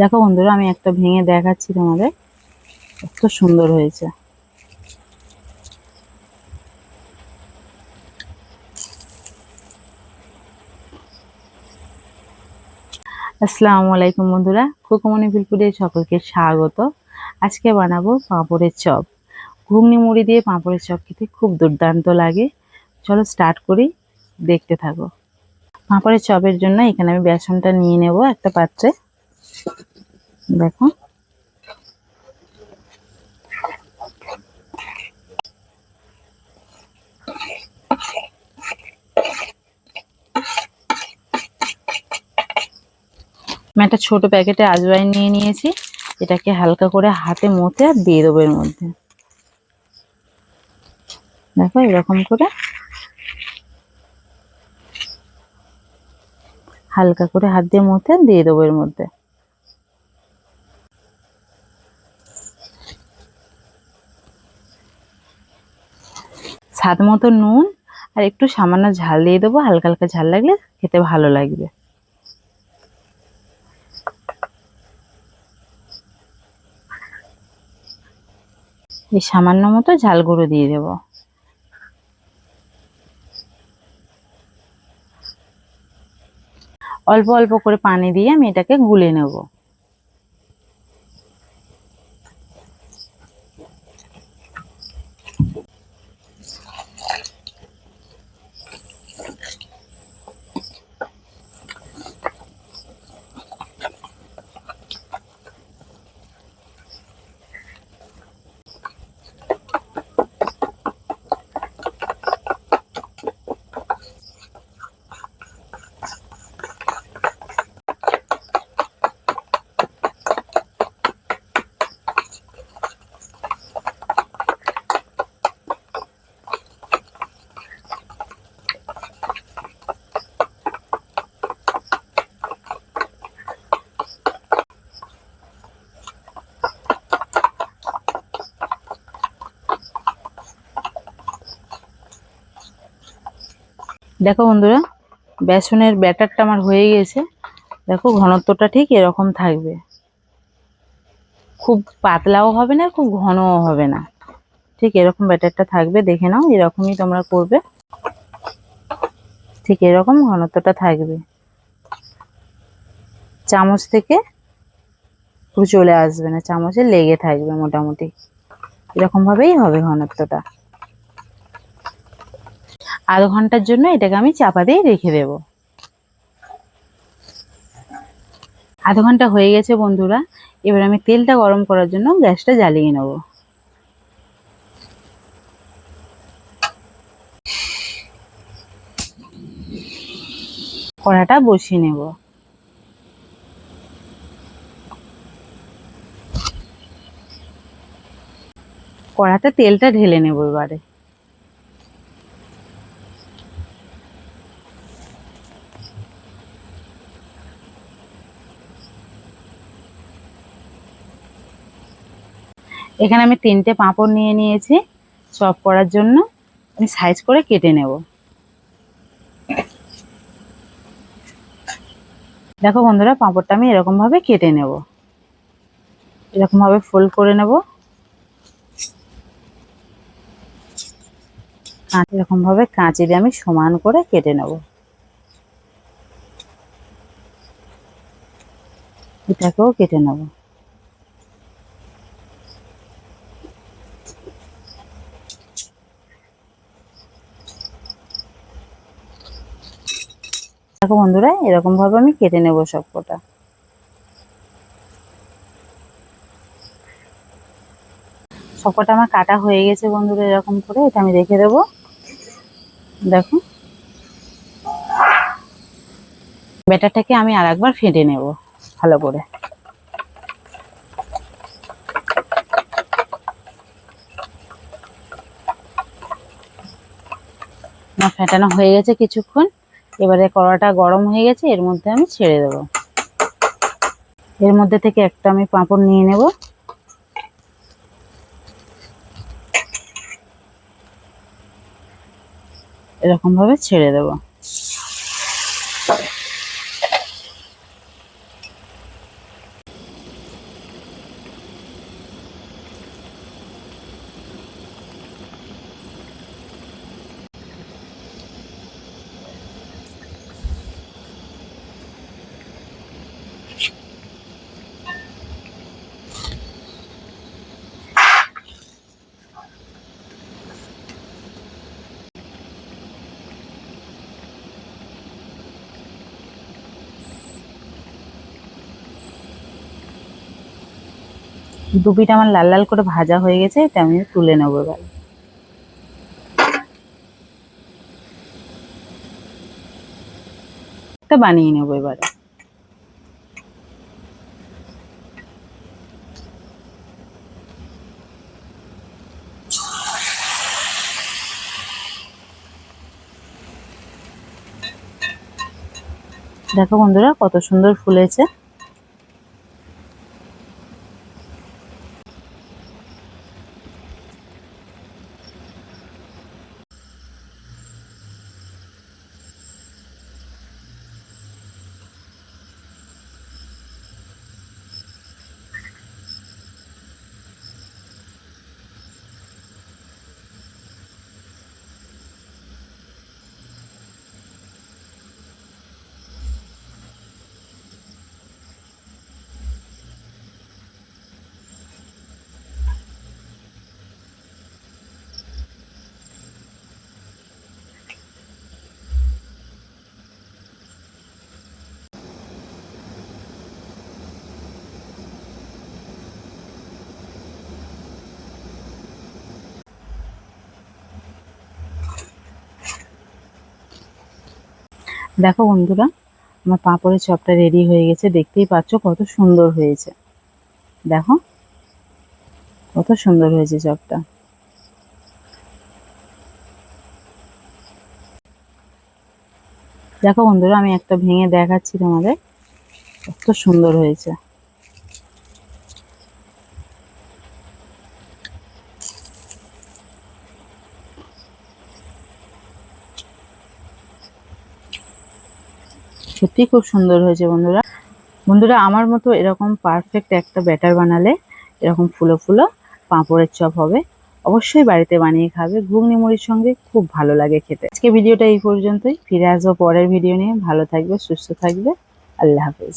দেখো বন্ধুরা, আমি একটা ভেঙে দেখাচ্ছি তোমাদের। কত সুন্দর হয়েছে। আসসালামু আলাইকুম বন্ধুরা খুকুমনি ফিলপুরে সকলকে স্বাগত। আজকে বানাবো পাঁপড়ের চপ। ঘুগনি মুড়ি দিয়ে পাঁপড়ের চপ খেতে খুব দুর্দান্ত লাগে। চলো স্টার্ট করি, দেখতে থাকো। পাঁপড়ের চপের জন্য এখানে আমি বেসনটা নিয়ে নেব একটা পাত্রে। দেখো। আমি একটা ছোট প্যাকেটে আজওয়াইন নিয়ে নিয়েছি। এটাকে হালকা করে হাতে মতে আর দিয়ে দেবো এর মধ্যে। দেখো এরকম করে। হালকা করে হাত দিয়ে মতে দিয়ে দেবো এর মধ্যে। স্বাদ মতো নুন আর একটু সামান্য ঝাল দিয়ে দেবো। হালকা হালকা ঝাল লাগলে খেতে ভালো লাগবে। এই সামান্য মতো ঝাল গুঁড়ো দিয়ে দেব। অল্প অল্প করে পানি দিয়ে আমি এটাকে গুলে নেব। দেখো বন্ধুরা, বেসনের ব্যাটারটা আমার হয়ে গেছে। দেখো ঘনত্বটা ঠিক এরকম থাকবে। খুব পাতলাও হবে না, খুব ঘনও হবে না। ঠিক এরকম ব্যাটারটা থাকবে, দেখে নাও, এরকমই তোমরা করবে। ঠিক এরকম ঘনত্বটা থাকবে। চামচ থেকে পুরো চলে আসবে না, চামচে লেগে থাকবে মোটামুটি। এরকমভাবেই হবে ঘনত্বটা। আধ ঘণ্টার জন্য এটাকে আমি চাপা দিয়ে রেখে দেব। আধ ঘণ্টা হয়ে গেছে বন্ধুরা, এবার আমি তেলটা গরম করার জন্য গ্যাসটা জ্বালিয়ে নেব। কড়াটা বসিয়ে নেব। কড়াতে তেলটা ঢেলে নেব এবারে। এখানে আমি তিনটে পাঁপড় নিয়ে নিয়েছি। চপ করার জন্য আমি সাইজ করে কেটে নেব। দেখো বন্ধুরা, পাঁপড়টা আমি এরকমভাবে কেটে নেব। এরকমভাবে ফোল্ড করে নেব। এরকমভাবে কাঁচি দিয়ে আমি সমান করে কেটে নেব। এটাকেও কেটে নেব। দেখো বন্ধুরা এরকম ভাবে আমি কেটে নেব সব কটা সবকটা আমার কাটা হয়ে গেছে বন্ধুরা, এরকম করে এটা আমি রেখে দেব। দেখো। ব্যাটারটাকে আমি আর একবার ফেটে নেব, ভালো করে। ফেটানো হয়ে গেছে কিছুক্ষণ। এবারে কড়াটা গরম হয়ে গেছে, এর মধ্যে আমি ছেড়ে দেব। এর মধ্যে থেকে একটা আমি পাঁপড় নিয়ে নেব। এরকম ভাবে ছেড়ে দেব। দু পিঠ আমার লাল লাল করে ভাজা হয়ে গেছে, এটা আমি তুলে নেব এবার। একটা বানিয়ে নেব এবারে। দেখো বন্ধুরা, কত সুন্দর ফুলেছে। দেখো বন্ধুরা, আমার পাঁপড়ের চপটা রেডি হয়ে গেছে, দেখতেই পাচ্ছ কত সুন্দর হয়েছে। দেখো, কত সুন্দর হয়েছে চপটা। দেখো বন্ধুরা, আমি একটা ভেঙে দেখাচ্ছি তোমাদের, কত সুন্দর হয়েছে। সত্যি খুব সুন্দর হয়েছে, বন্ধুরা। বন্ধুরা, আমার মতো এরকম পারফেক্ট একটা ব্যাটার বানালে এরকম ফুলো ফুলো পাঁপড়ের চপ হবে। অবশ্যই বাড়িতে বানিয়ে খাবে। ঘুগনি মুড়ির সঙ্গে খুব ভালো লাগে খেতে। আজকে ভিডিওটা এই পর্যন্তই। ফিরে আসব পরের ভিডিও নিয়ে। ভালো থাকবে, সুস্থ থাকবে। আল্লাহ হাফেজ।